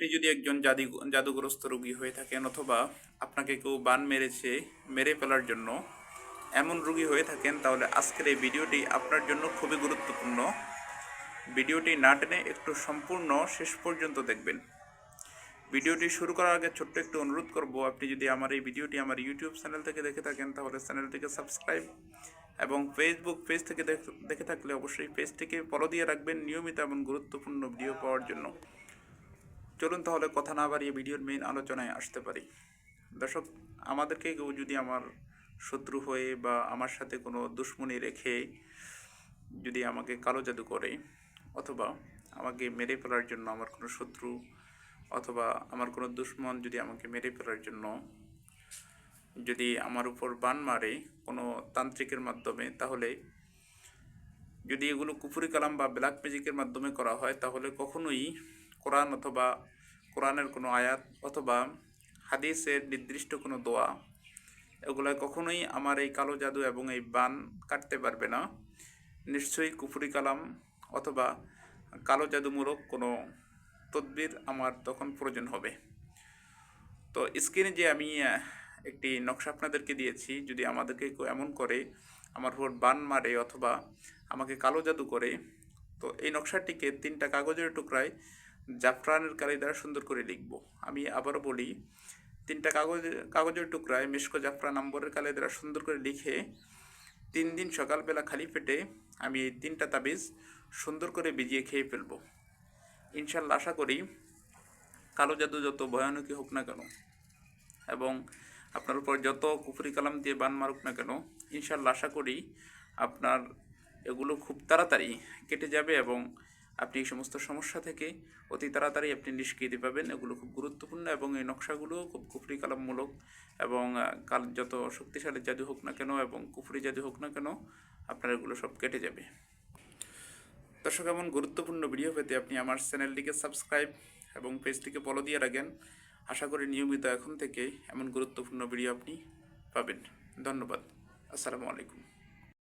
আপনি যদি একজন জাদি জাদুগ্রস্ত রোগী হয়ে থাকেন অথবা আপনাকে কেউ বান মেরেছে, মেরে ফেলার জন্য এমন রোগী হয়ে থাকেন, তাহলে আজকের এই ভিডিওটি আপনার জন্য খুবই গুরুত্বপূর্ণ। ভিডিওটি না টেনে একটু সম্পূর্ণ শেষ পর্যন্ত দেখবেন। ভিডিওটি শুরু করার আগে ছোট্ট একটু অনুরোধ করব, আপনি যদি আমার এই ভিডিওটি আমার ইউটিউব চ্যানেল থেকে দেখে থাকেন, তাহলে চ্যানেলটিকে সাবস্ক্রাইব এবং ফেসবুক পেজ থেকে দেখ- থাকলে অবশ্যই পেজটিকে ফলো দিয়ে রাখবেন নিয়মিত এবং গুরুত্বপূর্ণ ভিডিও পাওয়ার জন্য। চলুন তাহলে কথা না বাড়িয়ে ভিডিওর মেইন আলোচনায় আসতে পারি। দর্শক, আমাদেরকে কেউ যদি আমার শত্রু হয়ে বা আমার সাথে কোনো দুশ্মনী রেখে যদি আমাকে কালো জাদু করে অথবা আমাকে মেরে ফেলার জন্য আমার কোনো শত্রু অথবা আমার কোনো দুশ্মন যদি আমাকে মেরে ফেলার জন্য যদি আমার উপর বান মারে কোনো তান্ত্রিকের মাধ্যমে, তাহলে যদি এগুলো কুফুরি কালাম বা ব্ল্যাক ম্যাজিকের মাধ্যমে করা হয়, তাহলে কখনোই কোরআন অথবা কোরআনের কোনো আয়াত অথবা হাদিসের নির্দিষ্ট কোনো দোয়া, এগুলো কখনোই আমার এই কালো জাদু এবং এই বান কাটতে পারবে না। নিশ্চয়ই কুফুরি কালাম অথবা কালো জাদুমূলক কোনো তদবির আমার তখন প্রয়োজন হবে। তো স্ক্রিনে যে আমি একটি নকশা আপনাদেরকে দিয়েছি, যদি আমাদেরকে কেউ এমন করে, আমার উপর বান মারে অথবা আমাকে কালো জাদু করে, তো এই নকশাটিকে তিনটা কাগজের টুকরায় জাফরানের কালি দ্বারা সুন্দর করে লিখব। আমি আবারও বলি, তিনটা কাগজ, কাগজের টুকরায় মিশকো জাফরান নম্বরের কালি দ্বারা সুন্দর করে লিখে তিন দিন সকালবেলা খালি পেটে আমি এই তিনটা তাবিজ সুন্দর করে ভিজিয়ে খেয়ে ফেলব। ইনশাল্লাহ আশা করি কালো জাদু যত ভয়ানকই হোক না কেন, এবং আপনার উপর যত কুফরি কালাম দিয়ে বান মারুক না কেন, ইনশাল্লাহ আশা করি আপনার এগুলো খুব তাড়াতাড়ি কেটে যাবে এবং আপনি এই সমস্ত সমস্যা থেকে অতি তাড়াতাড়ি আপনি নিষ্কৃতি পাবেন। এগুলো খুব গুরুত্বপূর্ণ এবং এই নকশাগুলো খুব কুফরি কালামমূলক এবং কাল যত শক্তিশালী জাদু হোক না কেন এবং কুফরি জাদু হোক না কেন, আপনার এগুলো সব কেটে যাবে। দর্শক, এমন গুরুত্বপূর্ণ ভিডিও পেতে আপনি আমার চ্যানেলটিকে সাবস্ক্রাইব এবং পেজটিকে ফলো দিয়ে রাখেন। আশা করি নিয়মিত এখন থেকে এমন গুরুত্বপূর্ণ ভিডিও আপনি পাবেন। ধন্যবাদ। আসসালামু আলাইকুম।